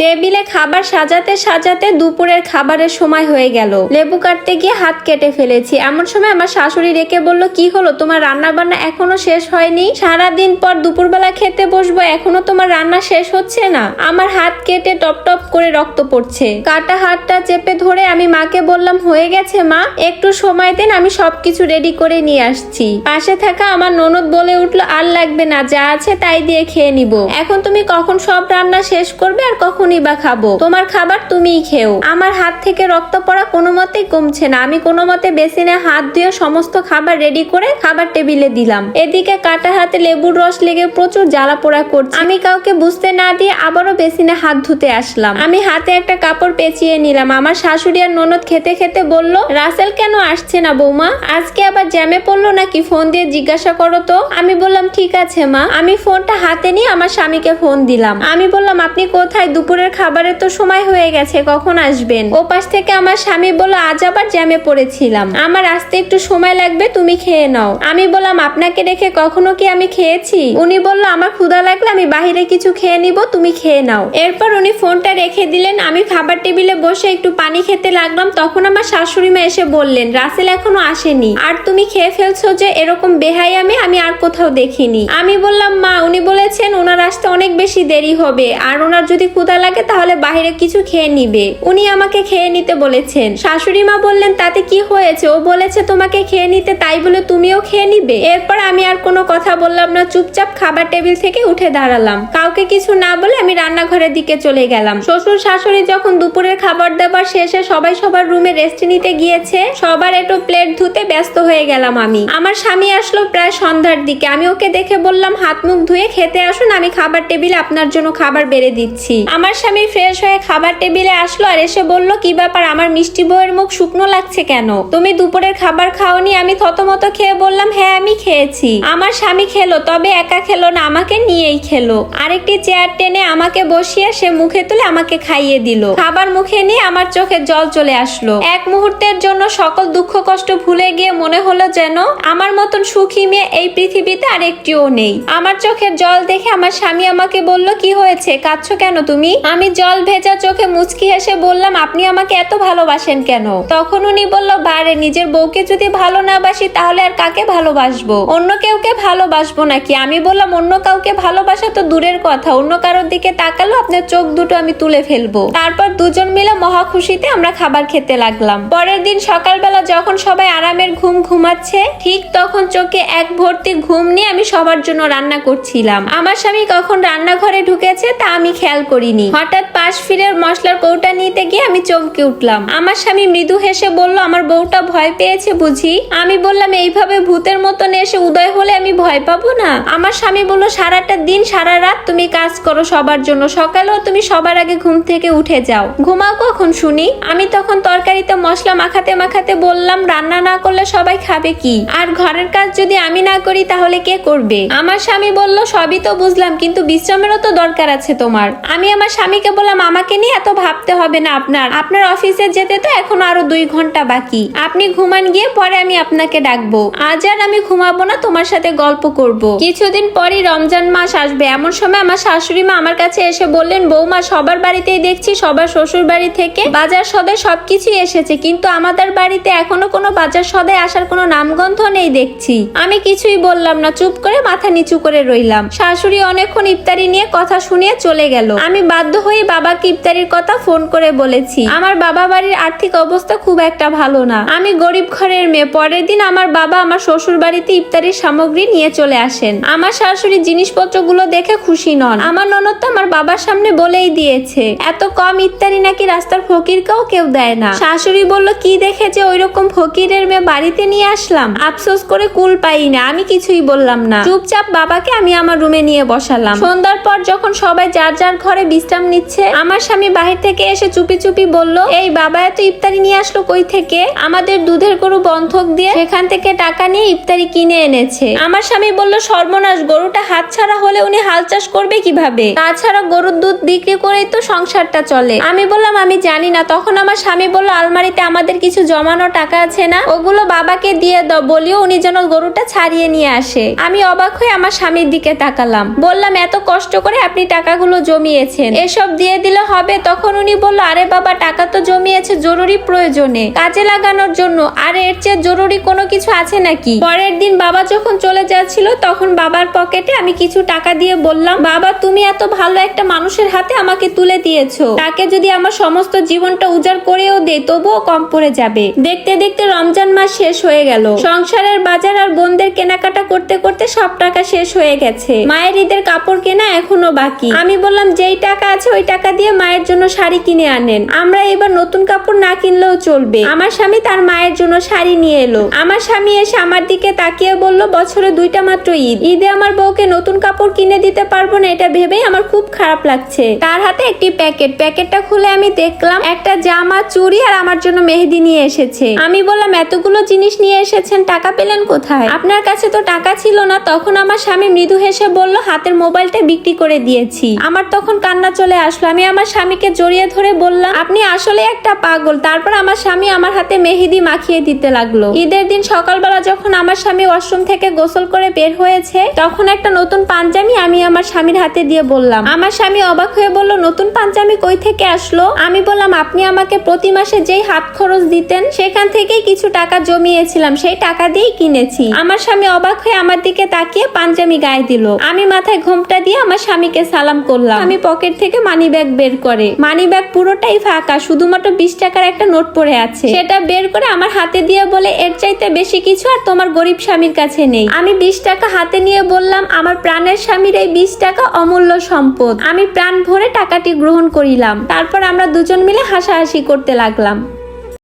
টেবিলে খাবার সাজাতে সাজাতে দুপুরের খাবারের সময় হয়ে গেল। লেবু কাটতে গিয়ে হাত কেটে ফেলেছি। এমন সময় আমার শাশুড়ি রেখে বলল, কি হলো? তোমার রান্না বান্না এখনও শেষ হয়নি? সারা দিন পর দুপুরবেলা খেতে বসবো, এখনও তোমার রান্না শেষ হচ্ছে না? আমার হাত কেটে টপ টপ করে রক্ত পড়ছে। কাটা হাতটা চেপে ধরে আমি মাকে বললাম, হয়ে গেছে মা, একটু সময় দেন, আমি সবকিছু রেডি করে নিয়ে আসছি। পাশে থাকা আমার ননদ বলে উঠল, আর লাগবে না, যা আছে তাই দিয়ে খেয়ে নিব। এখন তুমি কখন সব রান্না শেষ করবে আর কখনই বা খাব। তোমার খাবার তুমিই খেও। আমার হাত থেকে রক্ত পড়া কোনো মতেই কমছে না। আমি কোনো মতে বেসিনে হাত ধুয়ে সমস্ত খাবার রেডি করে খাবার টেবিলে দিলাম। এদিকে কাটা হাতে লেবুর রস লেগে প্রচুর জ্বালা পোড়া করছে। আমি কাউকে বুঝতে না দিয়ে আবারও বেসিনে হাত ধুতে আসলাম। আমি হাতে একটা কাপড় পেঁচিয়ে নিলাম। আমার শাশুড়ি আর ননদ খেতে খেতে বলল, রাসেল কেন আসছে না বৌমা? আজকে আবার জ্যামে পড়ল নাকি? ফোন দিয়ে জিজ্ঞাসা করো তো। আমি বললাম, ঠিক আছে মা। আমি ফোনটা হাতে নিয়ে আমার স্বামীকে ফোন দিলাম। আমি বললাম, আপনি কোথায়? দুপুরের খাবারের তো সময় হয়ে গেছে, কখন আসবেন? ও পাশ থেকে আমার স্বামী বলল, আজ আবার জ্যামে পড়েছিলাম। আমার আসতে একটু সময় লাগবে, তুমি খেয়ে নাও। আমি বললাম, আপনাকে রেখে কখনো কি আমি খেয়েছি? উনি বলল, আমার ক্ষুধা লাগলে আমি বাহিরে কিছু খেয়ে নিব, তুমি খেয়ে নাও। এরপর উনি ফোনটা রেখে দিলেন, আমি খাবার টেবিলে বসে একটু পানি খেতে লাগলাম, তখন আমার শাশুড়ি মা এসে বললেন, রাসেল এখনও আসেনি। আর তুমি খেয়ে ফেলছো যে এরকম বেহাই আমি আমি আর কোথাও দেখিনি। আমি বললাম, মা, উনি বলেছেন, ওনার আসতে অনেক বেশি দেরি হবে। আর ওনার যদি ক্ষুধা লাগে তাহলে বাইরে কিছু খেয়ে নিবে। উনি আমাকে খেয়ে নিতে বলেছেন। শাশুড়ি মা বললেন, তাতে কি হয়েছে? ও বলেছে তোমাকে খেয়ে নিতে, তাই বলে তুমিও খেয়ে নিবে? এরপর আমি আর কোনো কথা বললাম না, চুপচাপ খাবার টেবিল থেকে উঠে দাঁড়ালাম। কাউকে কিছু না বলে আমি রান্নাঘরের দিকে চলে গেলাম। শ্বশুর শাশুড়ি যখন দুপুরের খাবার দাবার শেষে সবাই সবার রুমে রেস্ট নিতে গিয়েছে, সবার একটু প্লেট ধুতে ব্যস্ত হয়ে গেলাম আমি। আমার স্বামী আসলো প্রায় সন্ধ্যার দিকে। আমি ওকে দেখে বললাম, হাত মুখ ধুয়ে খেতে আসুন, আমি খাবার টেবিলে আপনার জন্য খাবার বেড়ে দিচ্ছি। আমার স্বামী ফ্রেশ হয়ে খাবার টেবিলে আসলো আর এসে বলল, কি ব্যাপার? আমার মিষ্টি বউয়ের মুখ শুকনো লাগছে কেন? তুমি দুপুরের খাবার খাওনি, আমি থতমত খেয়ে বললাম হ্যাঁ আমি খেয়েছি। আমার স্বামী খেলো, তবে একা খেলো না, আমাকে নিয়েই খেলো। আরেকটি চেয়ার টেনে আমাকে বসিয়ে সে মুখে তুলে আমাকে খাইয়ে দিল। খাবার মুখে নিয়ে আমার চোখে জল চলে আসলো। এক মুহূর্তের জন্য সকল দুঃখ কষ্ট ভুলে গিয়ে মনে হলো যেন আমার মতন সুখী মেয়ে এই পৃথিবীতে আর একটিও নেই। আমার চোখের জল দেখে আমার স্বামী আমাকে বলল, কি হয়েছে? কাঁদছো কেন তুমি? আমি জল ভেজা চোখে মুচকি হেসে বললাম, আপনি আমাকে এত ভালোবাসেন কেন? তখন উনি বলল, বারে, নিজের বউকে যদি ভালো না বাসি, তাহলে আর কাকে ভালোবাসবো? অন্য কেউকে ভালোবাসবো নাকি? আমি বললাম, অন্য কাউকে ভালোবাসা তো দূরের কথা, অন্য কারোর দিকে তাকালো আপনার চোখ দুটো আমি তুলে ফেলব। তারপর দুজন মিলে মহা খুশিতে আমরা খাবার খেতে লাগলাম। পরের দিন সকালবেলা যখন সবাই আরামের ঘুম ঘুমাচ্ছে, ঠিক তখন চোখে এক ভর্তি ঘুম নিয়ে আমি সবার জন্য রান্না করছিলাম। আমার স্বামী কখন রান্নাঘরে ঢুকেছে তা আমি খেয়াল করিনি। হঠাৎ পাশ ফিরে মশলার কৌটা নিতে গিয়ে আমি চমকে উঠলাম। আমার স্বামী মৃদু হেসে বলল, আমার বউটা ভয় পেয়েছে বুঝি? আমি বললাম, এইভাবে ভূতের মতন এসে উদয় হলে আমি ভয় পাবো না? আমার স্বামী বলল, সারাটা দিন, সারা রাত তুমি কাজ করো সবার জন্য, সকালেও তুমি সবার আগে ঘুম থেকে উঠে যাও। ঘুমাও কখন শুনি? আমি তখন তরকারিতে মশলা মাখাতে মাখাতে বললাম, রান্না না করলে সবাই খাবে কি? আর ঘরের কাজ যদি আমি না করি তাহলে কে করবে? আমার স্বামী বলল, সবই তো বুঝলাম, কিন্তু বিশ্রামেরও তো দরকার আছে তোমার। আমি আমার স্বামীকে বললাম, আমাকে নিয়ে এত ভাবতে হবে না আপনার। আপনার অফিসে যেতে তো এখনও আরও দুই ঘণ্টা বাকি। আপনি ঘুমান গিয়ে পরে আমি আপনাকে ডাকবো। আজ আর আমি ঘুমাবো না, তোমার সাথে গল্প করব। কিছুদিন পরই রমজান মাস আসবে। এমন সময় আমার শাশুড়ি মা আমার কাছে এসে বললেন, বৌমা, সবার বাড়িতেই দেখছি সবার শ্বশুর বাড়ি থেকে বাজার সদায় সবকিছুই এসেছে, কিন্তু আমাদের বাড়িতে এখনও কোনো বাজার সদায় আসার কোনো নামগন্ধ নেই দেখছি। আমি কিছুই বললাম না, চুপ করে মাথা নিচু করে রইলাম। শাশুড়ি অনেকক্ষণ ইফতারি নিয়ে কথা শুনিয়ে চলে গেল। আমি বাধ্য হয়ে বাবাকে ইফতারির কথা ফোন করে বলেছি। আমার বাবা বাড়ির আর্থিক অবস্থা খুব একটা ভালো না। আমি গরিব ঘরের মেয়ে। পরের দিন আমার বাবা আমার শ্বশুর বাড়িতে ইফতারির সামগ্রী নিয়ে চলে আসেন। আমার শাশুড়ি জিনিসপত্রগুলো দেখে খুশি নন। আমার ননদ আমার বাবার সামনে বলেই দিয়েছে, এত কম ইফতারি নাকি রাস্তার ফকিরকেও কেউ দেয় না। শাশুড়ি বলল, কি দেখে যে ওই রকম ফকিরের মেয়ে বাড়িতে নিয়ে আসলাম? আফসোস করে কুল পাই না, আমি কিছুই বললাম না। চুপচাপ বাবাকে আমি আমার রুমে নিয়ে বসালাম। সন্ধ্যার পর যখন সবাই যার যার ঘরে বিশ্রাম নিচ্ছে। আমার স্বামী বাহির থেকে এসে চুপি চুপি বলল, এই বাবা, এত ইফতারি নিয়ে আসলো কই থেকে? আমাদের দুধের গরু বন্ধক দিয়ে সেখান থেকে টাকা নিয়ে ইফতারি কিনে এনেছে। আমার স্বামী বলল, সর্বনাশ, গরুটা হাত ছাড়া হলে উনি হাল চাষ করবে কীভাবে? তাছাড়া গরুর দুধ বিক্রি করেই তো সংসারটা চলে। আমি বললাম, আমি জানি না। তখন আমার স্বামী বলল, আলমারিতে আমাদের কিছু জমানো টাকা আছে না? ওগুলো বাবাকে দিয়ে দাও, বলিও উনি যেন গরুটা ছাড়িয়ে নিয়ে আসে। আমি অবাক হয়ে আমার স্বামীর দিকে তাকালাম। বললাম, এত কষ্ট করে আপনি টাকাগুলো জমিয়েছেন। এসব দিয়ে দিলে হবে। তখন উনি বলল, আরে বাবা, টাকা তো জমিয়েছে, জরুরি প্রয়োজনে। কাজে লাগানোর জন্য। আর, এর চেয়ে জরুরি কোনো কিছু আছে নাকি? পরের দিন বাবা যখন চলে যাচ্ছিল, তখন বাবার পকেটে আমি কিছু টাকা দিয়ে বললাম, বাবা, তুমি এত ভালো একটা মানুষের হাতে আমাকে তুলে দিয়েছ। তাকে যদি আমার সমস্ত জীবনটা উজাড় করেও দেই, তবুও কম পড়ে যাবে। দেখতে দেখতে রমজান মাস শেষ হয়ে গেল। সংসারের বাজার আর বোনদের কেনাকাটা করতে করতে সব টাকা শেষ হয়ে গেছে। মায়ের ঈদের কাপড় কেনা এখনও বাকি। আমি বললাম, যেই টাকা আছে ওই টাকা দিয়ে মায়ের জন্য শাড়ি কিনে আনেন। আমরা এবার নতুন কাপড় না কিনলেও চলবে। আমার স্বামী তার মায়ের জন্য শাড়ি নিয়ে এলো। আমার স্বামী এসে আমার দিকে তাকিয়ে বলল, বছরে দুইটা মাত্র ঈদ। ঈদে আমার বউকে নতুন কাপড় কিনে দিতে পারব না, এটা ভেবেই আমার খুব খারাপ লাগছে। তার হাতে একটি প্যাকেট। প্যাকেটটা খুলে আমি দেখলাম, একটা জামা, চুড়ি আর আমার জন্য মেহেদি নিয়ে এসেছে। আমি বললাম, এতগুলো জিনিস নিয়ে এসেছেন, টাকা পেলেন কোথায়? আপনার কাছে তো টাকা ছিল না। তখন আমার স্বামী মৃদু হেসে বলল, হাতের মোবাইলটা বিক্রি করে দিয়েছি। আমার তখন কান্না চলে আসলো। আমি আমার স্বামীকে জড়িয়ে ধরে বললাম, আপনি আসলে একটা পাগল। তারপর আমার স্বামী আমার হাতে মেহেদি মাখিয়ে দিতে লাগল। ঈদের দিন সকালবেলা যখন আমার স্বামী ওয়াশরুম থেকে গোসল করে বের হয়েছে, তখন একটা নতুন পাঞ্জাবি আমি আমার স্বামীর হাতে দিয়ে বললাম। আমার স্বামী অবাক হয়ে বলল, নতুন পাঞ্জাবি কই থেকে আসলো? আমি বললাম, আপনি আমাকে প্রতি মাসে যেই হাত খরচ দিতেন, সেখান থেকেই কিছু টাকা জমিয়েছিলাম। সেই টাকা দিয়েই কিনেছি। আমার স্বামী অবাক হয়ে আমার দিকে তাকিয়ে পাঞ্জাবি গায়ে দিল। আমি মাথায় ঘোমটা দিয়ে আমার স্বামীকে সালাম করলাম। আমি পকেট থেকে মানি ব্যাগ বের করে। মানি ব্যাগ পুরোটাই ফাঁকা, শুধুমাত্র বিশ টাকার একটা নোট পড়ে আছে। সেটা বের করে আমার হাতে দিয়ে বলে, এর চাইতে বেশি কিছু আর তোমার গরিব স্বামীর কাছে নেই। আমি বিশ টাকা হাতে নিয়ে বললাম, আমার প্রাণের স্বামীর এই বিশ টাকা অমূল্য সম্পদ। আমি প্রাণ ভরে টাকাটি গ্রহণ করিলাম। তারপর আমরা দুজন মিলে হাসাহাসি করতে লাগলাম।